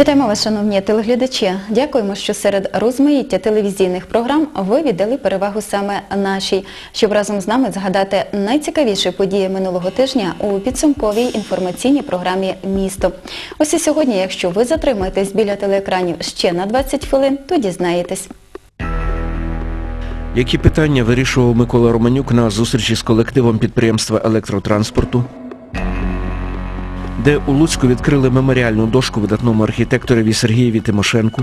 Вітаємо вас, шановні телеглядачі. Дякуємо, що серед розмаїття телевізійних програм ви віддали перевагу саме нашій, щоб разом з нами згадати найцікавіші події минулого тижня у підсумковій інформаційній програмі Місто. Ось і сьогодні, якщо ви затримаєтесь біля телеекранів ще на 20 хвилин, то дізнаєтесь. Які питання вирішував Микола Романюк на зустрічі з колективом підприємства електротранспорту? Де у Луцьку відкрили меморіальну дошку видатному архітекторові Сергієві Тимошенку?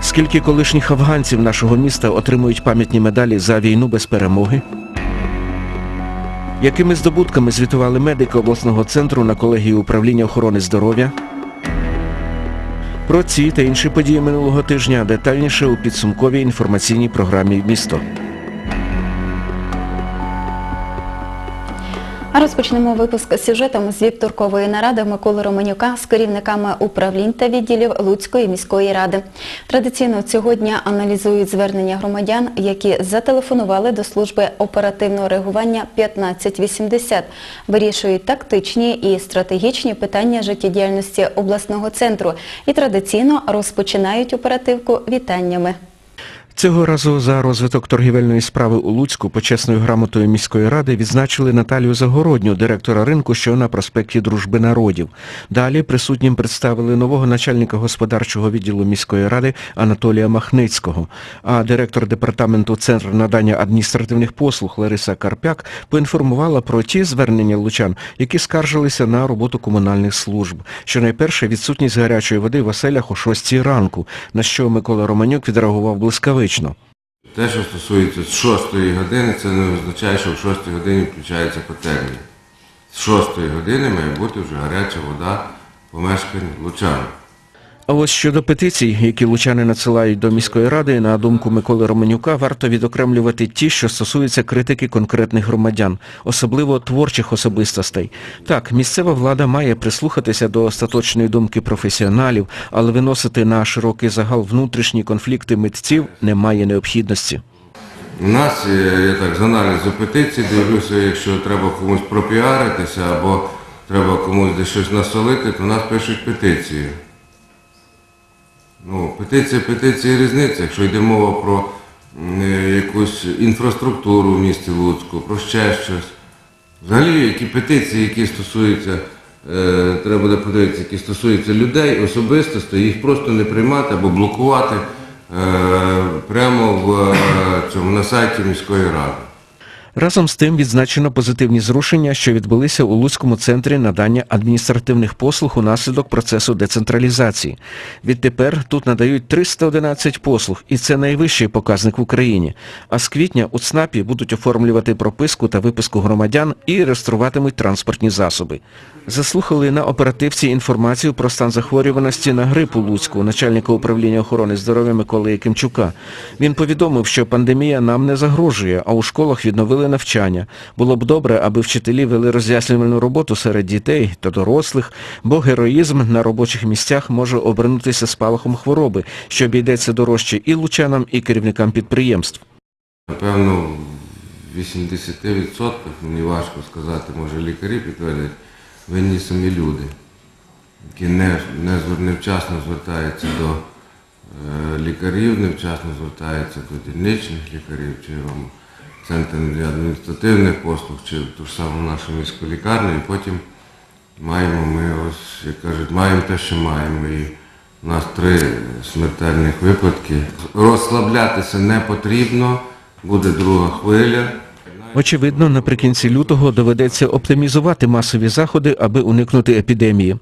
Скільки колишніх афганців нашого міста отримують пам'ятні медалі за війну без перемоги? Якими здобутками звітували медики обласного центру на колегії управління охорони здоров'я? Про ці та інші події минулого тижня детальніше у підсумковій інформаційній програмі «Місто». А розпочнемо випуск з сюжетом з вівторкової наради Миколи Романюка з керівниками управлінь та відділів Луцької міської ради. Традиційно цього дня аналізують звернення громадян, які зателефонували до служби оперативного реагування 1580. Вирішують тактичні і стратегічні питання життєдіяльності обласного центру і традиційно розпочинають оперативку вітаннями. Цього разу за розвиток торгівельної справи у Луцьку почесною грамотою міської ради відзначили Наталію Загородню, директора ринку, що на проспекті Дружби народів. Далі присутнім представили нового начальника господарчого відділу міської ради Анатолія Махницького. А директор департаменту Центр надання адміністративних послуг Лариса Карпяк поінформувала про ті звернення лучан, які скаржилися на роботу комунальних служб. Щонайперше відсутність гарячої води в оселях о 6 ранку, на що Микола Романюк відреагував блискавично. Те, що стосується з 6 години, це не означає, що в 6 годині включається котельня. З 6 години має бути вже гаряча вода помешкань лучан. А ось щодо петицій, які лучани надсилають до міської ради, на думку Миколи Романюка, варто відокремлювати ті, що стосуються критики конкретних громадян, особливо творчих особистостей. Так, місцева влада має прислухатися до остаточної думки професіоналів, але виносити на широкий загал внутрішні конфлікти митців немає необхідності. У нас, е, я так з аналізу петицій дивлюся, якщо треба комусь пропіаритися або треба комусь десь щось насолити, то нас пишуть петиції. Ну, петиція, петиція різниця. Якщо йде мова про е, якусь інфраструктуру в місті Луцьку, про ще щось. Взагалі, які петиції, які стосуються, е, треба буде подивитися, які стосуються людей, особистості, їх просто не приймати або блокувати е, прямо в е, цьому на сайті міської ради. Разом з тим відзначено позитивні зрушення, що відбулися у Луцькому центрі надання адміністративних послуг унаслідок процесу децентралізації. Відтепер тут надають 311 послуг, і це найвищий показник в Україні. А з квітня у ЦНАПі будуть оформлювати прописку та виписку громадян і реєструватимуть транспортні засоби. Заслухали на оперативці інформацію про стан захворюваності на грип у Луцьку начальника управління охорони здоров'я Миколи Якимчука. Він повідомив, що пандемія нам не загрожує, а у школах відновили навчання. Було б добре, аби вчителі вели роз'яснювальну роботу серед дітей та дорослих, бо героїзм на робочих місцях може обернутися спалахом хвороби, що обійдеться дорожче і лучанам, і керівникам підприємств. Напевно, в 80% мені важко сказати, може лікарі підтвердять, винні самі люди, які не, не, невчасно звертаються до е, лікарів, невчасно звертаються до дільничних лікарів, чи в центр для адміністративних послуг, чи ту ж саму нашу міську лікарню, і потім маємо ми ось, як кажуть, маємо те, що маємо. І у нас три смертельних випадки. Розслаблятися не потрібно, буде друга хвиля. Очевидно, наприкінці лютого доведеться оптимізувати масові заходи, аби уникнути епідемії.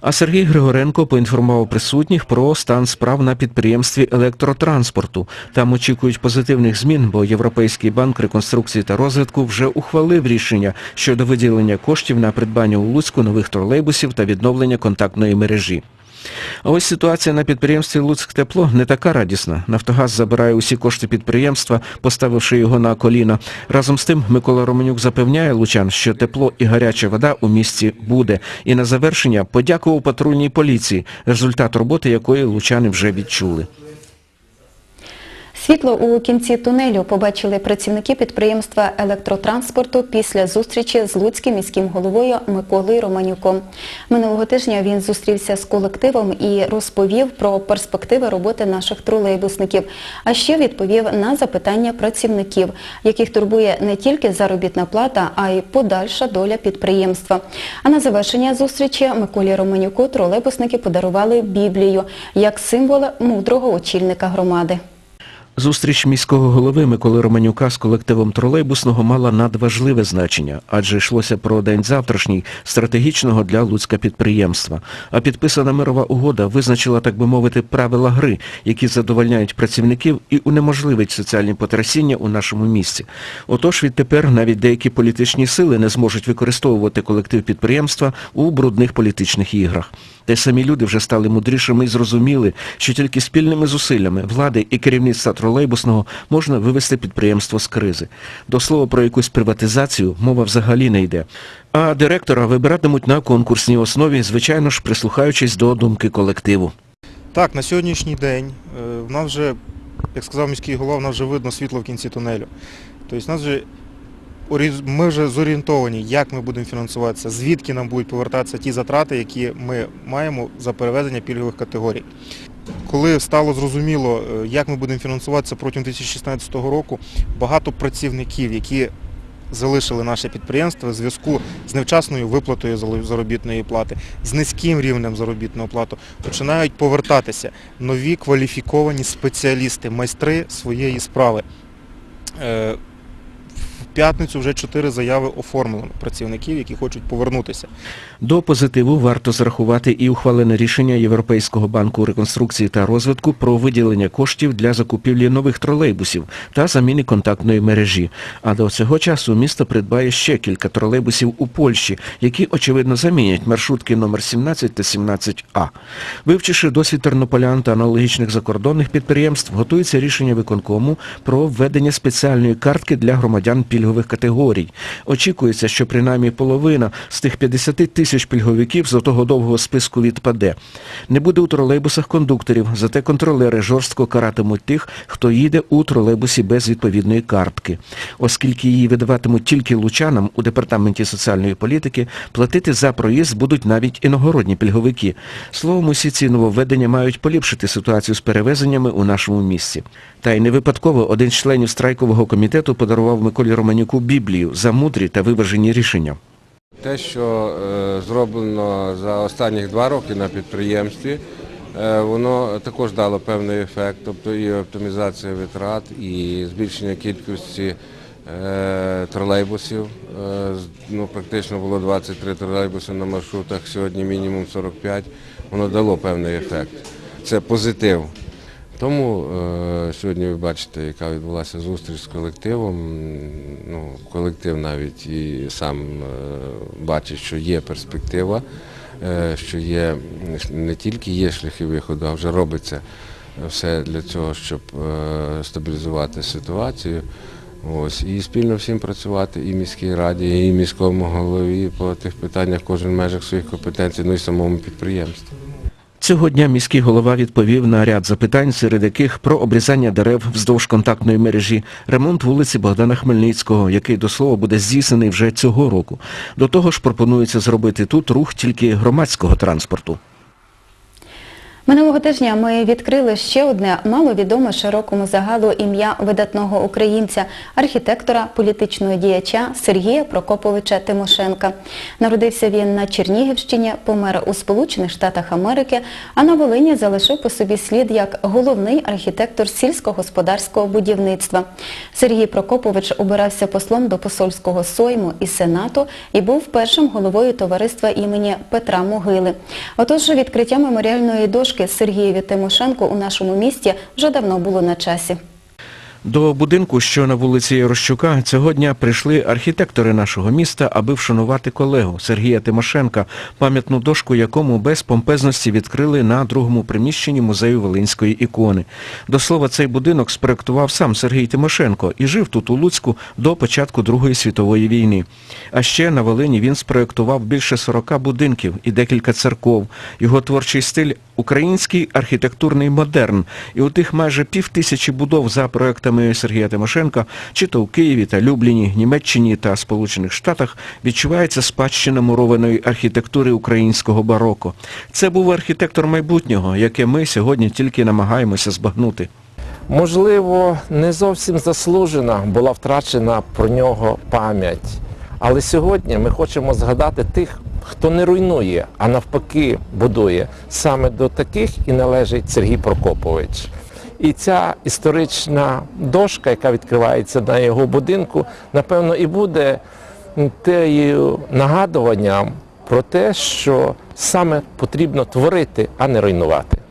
А Сергій Григоренко поінформував присутніх про стан справ на підприємстві електротранспорту. Там очікують позитивних змін, бо Європейський банк реконструкції та розвитку вже ухвалив рішення щодо виділення коштів на придбання у Луцьку нових тролейбусів та відновлення контактної мережі. А ось ситуація на підприємстві Луцьктепло не така радісна. Нафтогаз забирає усі кошти підприємства, поставивши його на коліна. Разом з тим Микола Романюк запевняє лучан, що тепло і гаряча вода у місті буде. І на завершення подякував патрульній поліції, результат роботи якої лучани вже відчули. Світло у кінці тунелю побачили працівники підприємства електротранспорту після зустрічі з Луцьким міським головою Миколою Романюком. Минулого тижня він зустрівся з колективом і розповів про перспективи роботи наших тролейбусників, а ще відповів на запитання працівників, яких турбує не тільки заробітна плата, а й подальша доля підприємства. А на завершення зустрічі Миколі Романюку тролейбусники подарували Біблію як символ мудрого очільника громади. Зустріч міського голови Миколи Романюка з колективом тролейбусного мала надважливе значення, адже йшлося про день завтрашній, стратегічного для Луцька підприємства. А підписана мирова угода визначила, так би мовити, правила гри, які задовольняють працівників і унеможливить соціальні потрясіння у нашому місті. Отож, відтепер навіть деякі політичні сили не зможуть використовувати колектив підприємства у брудних політичних іграх. Та й самі люди вже стали мудрішими і зрозуміли, що тільки спільними зусиллями влади і керівництва тролейбусного можна вивести підприємство з кризи. До слова про якусь приватизацію мова взагалі не йде. А директора вибиратимуть на конкурсній основі, звичайно ж, прислухаючись до думки колективу. Так, на сьогоднішній день е, в нас вже, як сказав міський голова, в нас вже видно світло в кінці тунелю. Тобто нас вже ми вже зорієнтовані, як ми будемо фінансуватися, звідки нам будуть повертатися ті затрати, які ми маємо за перевезення пільгових категорій. Коли стало зрозуміло, е, як ми будемо фінансуватися протягом 2016 року, багато працівників, які залишили наше підприємство в зв'язку з невчасною виплатою заробітної плати, з низьким рівнем заробітної плати, починають повертатися нові кваліфіковані спеціалісти, майстри своєї справи. П'ятницю вже чотири заяви оформлено працівників, які хочуть повернутися. До позитиву варто зарахувати і ухвалене рішення Європейського банку реконструкції та розвитку про виділення коштів для закупівлі нових тролейбусів та заміни контактної мережі. А до цього часу місто придбає ще кілька тролейбусів у Польщі, які, очевидно, замінять маршрутки номер 17 та 17А. Вивчивши досвід тернополян та аналогічних закордонних підприємств, готується рішення виконкому про введення спеціальної картки для громадян пільгових категорій. Очікується, що принаймні половина з тих 50 тисяч пільговиків з того довгого списку відпаде. Не буде у тролейбусах кондукторів, зате контролери жорстко каратимуть тих, хто їде у тролейбусі без відповідної картки. Оскільки її видаватимуть тільки лучанам у департаменті соціальної політики, платити за проїзд будуть навіть іногородні пільговики. Словом, усі ці нововведення мають поліпшити ситуацію з перевезеннями у нашому місті. Та й не випадково один з членів страйкового комітету подарував Миколі Романюку Біблію за мудрі та виважені рішення. Те, що е, зроблено за останні два роки на підприємстві, е, воно також дало певний ефект, тобто і оптимізація витрат, і збільшення кількості е, тролейбусів. Ну, практично було 23 тролейбуси на маршрутах, сьогодні мінімум 45. Воно дало певний ефект. Це позитив. Тому е, сьогодні ви бачите, яка відбулася зустріч з колективом. Ну, колектив навіть і сам е, бачить, що є перспектива, е, що є не тільки є шляхи виходу, а вже робиться все для цього, щоб е, стабілізувати ситуацію. Ось і спільно всім працювати і міській раді, і міському голові по тих питаннях, кожен межах своїх компетенцій, ну і самому підприємству. Цього дня міський голова відповів на ряд запитань, серед яких про обрізання дерев вздовж контактної мережі, ремонт вулиці Богдана Хмельницького, який до слова буде здійснений вже цього року. До того ж пропонується зробити тут рух тільки громадського транспорту. Минулого тижня ми відкрили ще одне маловідоме широкому загалу ім'я видатного українця, архітектора, політичного діяча Сергія Прокоповича Тимошенка. Народився він на Чернігівщині, помер у Сполучених Штатах Америки, а на Волині залишив по собі слід як головний архітектор сільськогосподарського будівництва. Сергій Прокопович обирався послом до посольського сойму і сенату і був першим головою товариства імені Петра Могили. Отож, відкриття меморіальної дошки Сергієві Тимошенку у нашому місті вже давно було на часі. До будинку, що на вулиці Ярощука, цього дня прийшли архітектори нашого міста, аби вшанувати колегу Сергія Тимошенка, пам'ятну дошку якому без помпезності відкрили на другому приміщенні музею Волинської ікони. До слова, цей будинок спроектував сам Сергій Тимошенко і жив тут у Луцьку до початку Другої світової війни. А ще на Волині він спроектував більше 40 будинків і декілька церков. Його творчий стиль Український архітектурний модерн. І у тих майже пів тисячі будов за проектами Сергія Тимошенка, чи то у Києві та Любліні, Німеччині та Сполучених Штатах відчувається спадщина мурованої архітектури українського бароко. Це був архітектор майбутнього, яке ми сьогодні тільки намагаємося збагнути. Можливо, не зовсім заслужена була втрачена про нього пам'ять. Але сьогодні ми хочемо згадати тих, хто не руйнує, а навпаки будує. Саме до таких і належить Сергій Прокопович. І ця історична дошка, яка відкривається на його будинку, напевно, і буде тією нагадуванням про те, що саме потрібно творити, а не руйнувати.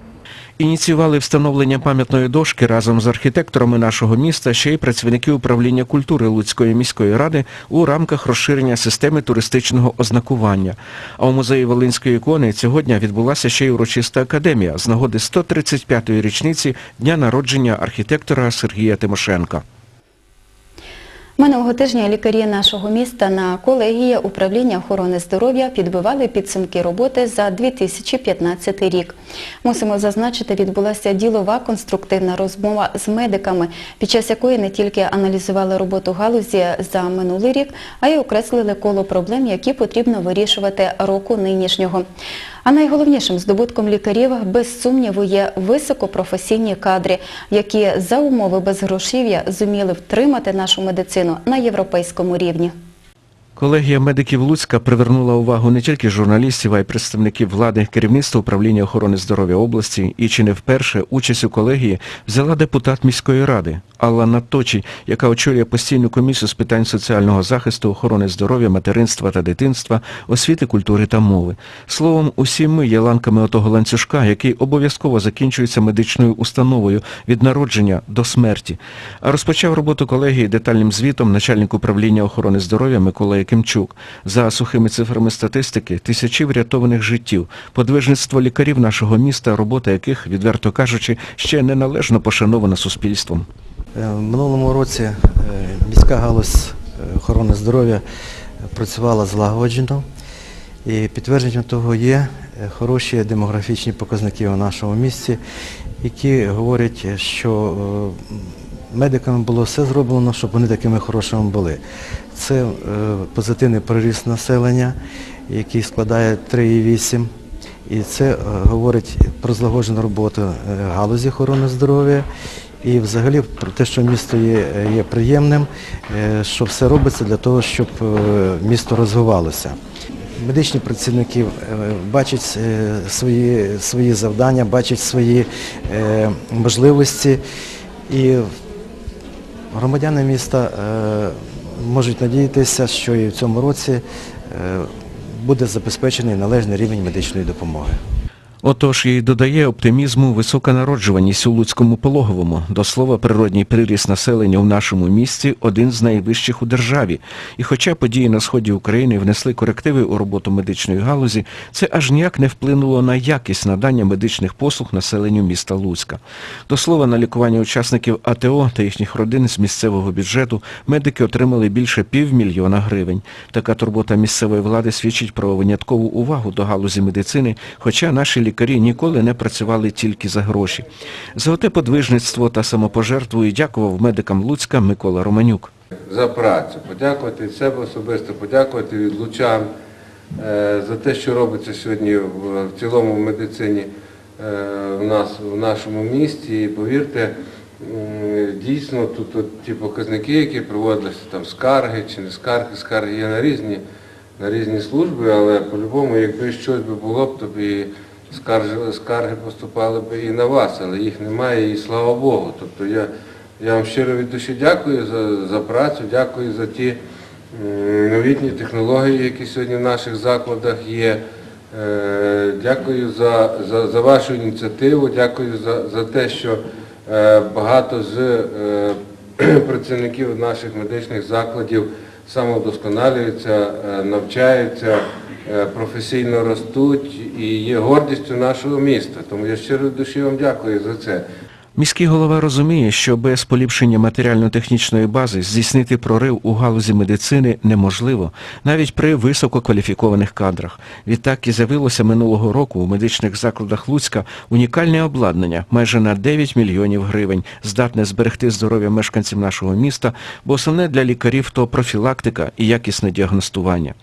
Ініціювали встановлення пам'ятної дошки разом з архітекторами нашого міста ще й працівники управління культури Луцької міської ради у рамках розширення системи туристичного ознакування. А у музеї Волинської ікони цього дня відбулася ще й урочиста академія з нагоди 135-ї річниці дня народження архітектора Сергія Тимошенка. Минулого тижня лікарі нашого міста на колегії управління охорони здоров'я підбивали підсумки роботи за 2015 рік. Мусимо зазначити, відбулася ділова конструктивна розмова з медиками, під час якої не тільки аналізували роботу галузі за минулий рік, а й окреслили коло проблем, які потрібно вирішувати року нинішнього. А найголовнішим здобутком лікарів, без сумніву, є високопрофесійні кадри, які за умови безгрошів'я зуміли втримати нашу медицину на європейському рівні. Колегія медиків Луцька привернула увагу не тільки журналістів, а й представників влади, керівництва управління охорони здоров'я області. І чи не вперше участь у колегії взяла депутат міської ради Алла Наточі, яка очолює постійну комісію з питань соціального захисту, охорони здоров'я, материнства та дитинства, освіти, культури та мови. Словом, усі ми є ланками отого ланцюжка, який обов'язково закінчується медичною установою від народження до смерті. А розпочав роботу колегії детальним звітом начальник управління охорони здоров'я Микола Якимчук. За сухими цифрами статистики, тисячі врятованих життів, подвижництво лікарів нашого міста, робота яких, відверто кажучи, ще не належно пошанована суспільством. Е, В минулому році е, міська галузь е, охорони здоров'я працювала злагоджено і підтвердженням того є хороші демографічні показники у нашому місті, які говорять, що медиками було все зроблено, щоб вони такими хорошими були. Це е, позитивний приріст населення, який складає 3,8. І це е, говорить про злагоджену роботу е, галузі охорони здоров'я і взагалі про те, що місто є, є приємним, що все робиться для того, щоб місто розвивалося. Медичні працівники бачать свої, свої завдання, бачать свої можливості і громадяни міста е, можуть надіятися, що і в цьому році е, буде забезпечений належний рівень медичної допомоги. Отож і додає оптимізму висока народжуваність у Луцькому пологовому. До слова, природній приріст населення в нашому місті один з найвищих у державі. І хоча події на сході України внесли корективи у роботу медичної галузі, це аж ніяк не вплинуло на якість надання медичних послуг населенню міста Луцька. До слова, на лікування учасників АТО та їхніх родин з місцевого бюджету медики отримали більше півмільйона гривень. Така турбота місцевої влади свідчить про виняткову увагу до галузі медицини, хоча наші лікарі ніколи не працювали тільки за гроші. За оте подвижництво та самопожертву і дякував медикам Луцька Микола Романюк. за працю, подякувати себе особисто, подякувати від лучан е, за те, що робиться сьогодні в, цілому в медицині е, в нас в нашому місті. І повірте, дійсно тут от ті показники, які проводилися, там скарги чи не скарги, скарги є на різні, на різні служби, але по-любому, якби щось було б, то і скарги, скарги поступали б і на вас, але їх немає, і слава Богу. Тобто я, я вам щиро від душі дякую за, за працю, дякую за ті новітні технології, які сьогодні в наших закладах є. Е, Дякую за, за, за вашу ініціативу, дякую за, за те, що е, багато з е, працівників наших медичних закладів самовдосконалюються, навчаються, професійно ростуть і є гордістю нашого міста. Тому я щиро душі вам дякую за це. Міський голова розуміє, що без поліпшення матеріально-технічної бази здійснити прорив у галузі медицини неможливо, навіть при висококваліфікованих кадрах. Відтак і з'явилося минулого року у медичних закладах Луцька унікальне обладнання майже на 9 мільйонів гривень, здатне зберегти здоров'я мешканців нашого міста, бо основне для лікарів то профілактика і якісне діагностування.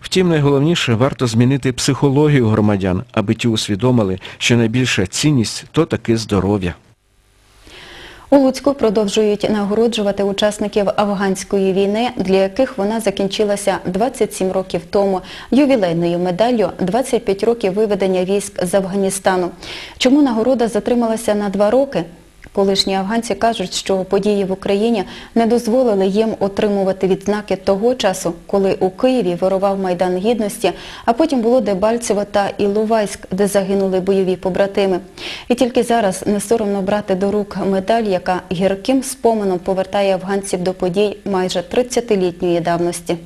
Втім, найголовніше варто змінити психологію громадян, аби ті усвідомили, що найбільша цінність то таки здоров'я. У Луцьку продовжують нагороджувати учасників афганської війни, для яких вона закінчилася 27 років тому, ювілейною медаллю 25 років виведення військ з Афганістану. Чому нагорода затрималася на два роки? Колишні афганці кажуть, що події в Україні не дозволили їм отримувати відзнаки того часу, коли у Києві вирував Майдан Гідності, а потім було Дебальцево та Іловайськ, де загинули бойові побратими. І тільки зараз не соромно брати до рук медаль, яка гірким споменом повертає афганців до подій майже 30-літньої давності.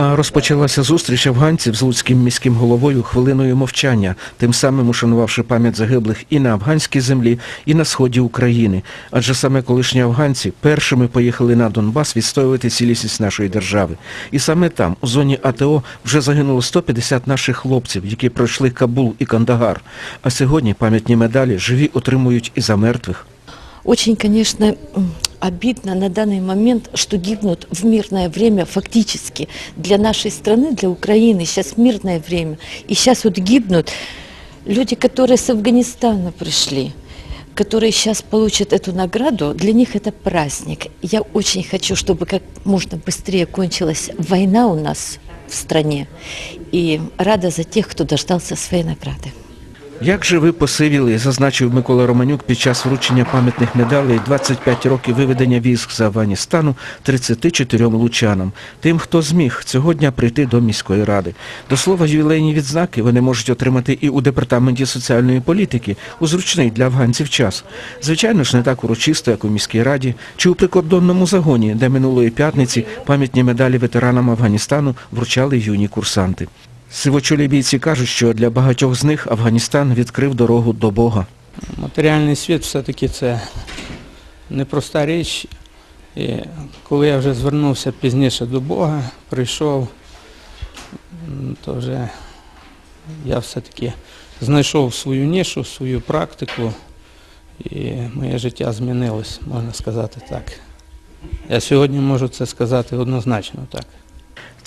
А розпочалася зустріч афганців з луцьким міським головою хвилиною мовчання, тим самим ушанувавши пам'ять загиблих і на афганській землі, і на сході України. Адже саме колишні афганці першими поїхали на Донбас відстоювати цілісність нашої держави. І саме там, у зоні АТО, вже загинуло 150 наших хлопців, які пройшли Кабул і Кандагар. А сьогодні пам'ятні медалі живі отримують і за мертвих. Очень, конечно, обидно на данный момент, что гибнут в мирное время фактически для нашей страны, для Украины. Сейчас мирное время. И сейчас вот гибнут люди, которые с Афганистана пришли которые сейчас получат эту награду, для них это праздник. Я очень хочу, чтобы как можно быстрее кончилась война у нас в стране. И рада за тех, кто дождался своей награды. Як же ви посивіли, зазначив Микола Романюк під час вручення пам'ятних медалей 25 років виведення військ з Афганістану 34 лучанам, тим, хто зміг цього дня прийти до міської ради. До слова, ювілейні відзнаки вони можуть отримати і у департаменті соціальної політики у зручний для афганців час. Звичайно ж, не так урочисто, як у міській раді, чи у прикордонному загоні, де минулої п'ятниці пам'ятні медалі ветеранам Афганістану вручали юні курсанти. Сивочолі бійці кажуть, що для багатьох з них Афганістан відкрив дорогу до Бога. Матеріальний світ все-таки це непроста річ. І коли я вже звернувся пізніше до Бога, прийшов, то вже я все-таки знайшов свою нишу, свою практику, і моє життя змінилось, можна сказати так. Я сьогодні можу це сказати однозначно так.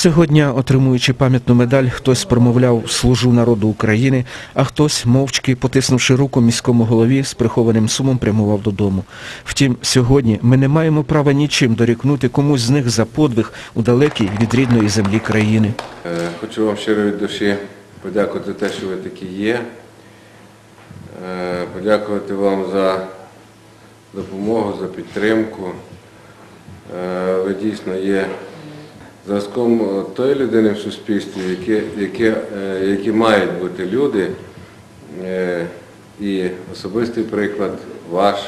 Цього дня, отримуючи пам'ятну медаль, хтось промовляв «Служу народу України», а хтось, мовчки, потиснувши руку міському голові, з прихованим сумом прямував додому. Втім, сьогодні ми не маємо права нічим дорікнути комусь з них за подвиг у далекій від рідної землі країни. Е, Хочу вам щиро від душі подякувати за те, що ви такі є. Е, Подякувати вам за допомогу, за підтримку. Е, Ви дійсно є зразком е, тої людини в суспільстві, які, які, е, які мають бути люди. Е, І особистий приклад ваш,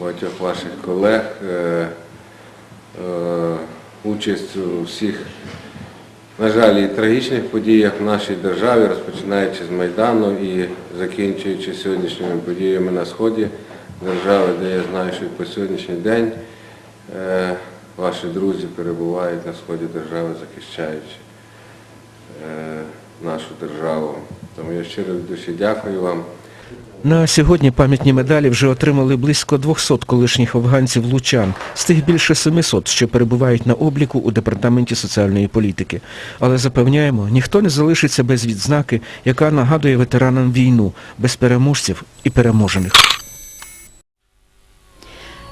багатьох ваших колег, участь у всіх на жаль, і трагічних подіях в нашій державі, розпочинаючи з Майдану і закінчуючи сьогоднішніми подіями на сході держави, де я знаю, що і по сьогоднішній день ваші друзі перебувають на сході держави, захищаючи е, нашу державу. Тому я щиро від душі дякую вам. На сьогодні пам'ятні медалі вже отримали близько 200 колишніх афганців лучан, з тих більше 700, що перебувають на обліку у Департаменті соціальної політики. Але запевняємо, ніхто не залишиться без відзнаки, яка нагадує ветеранам війну, без переможців і переможених.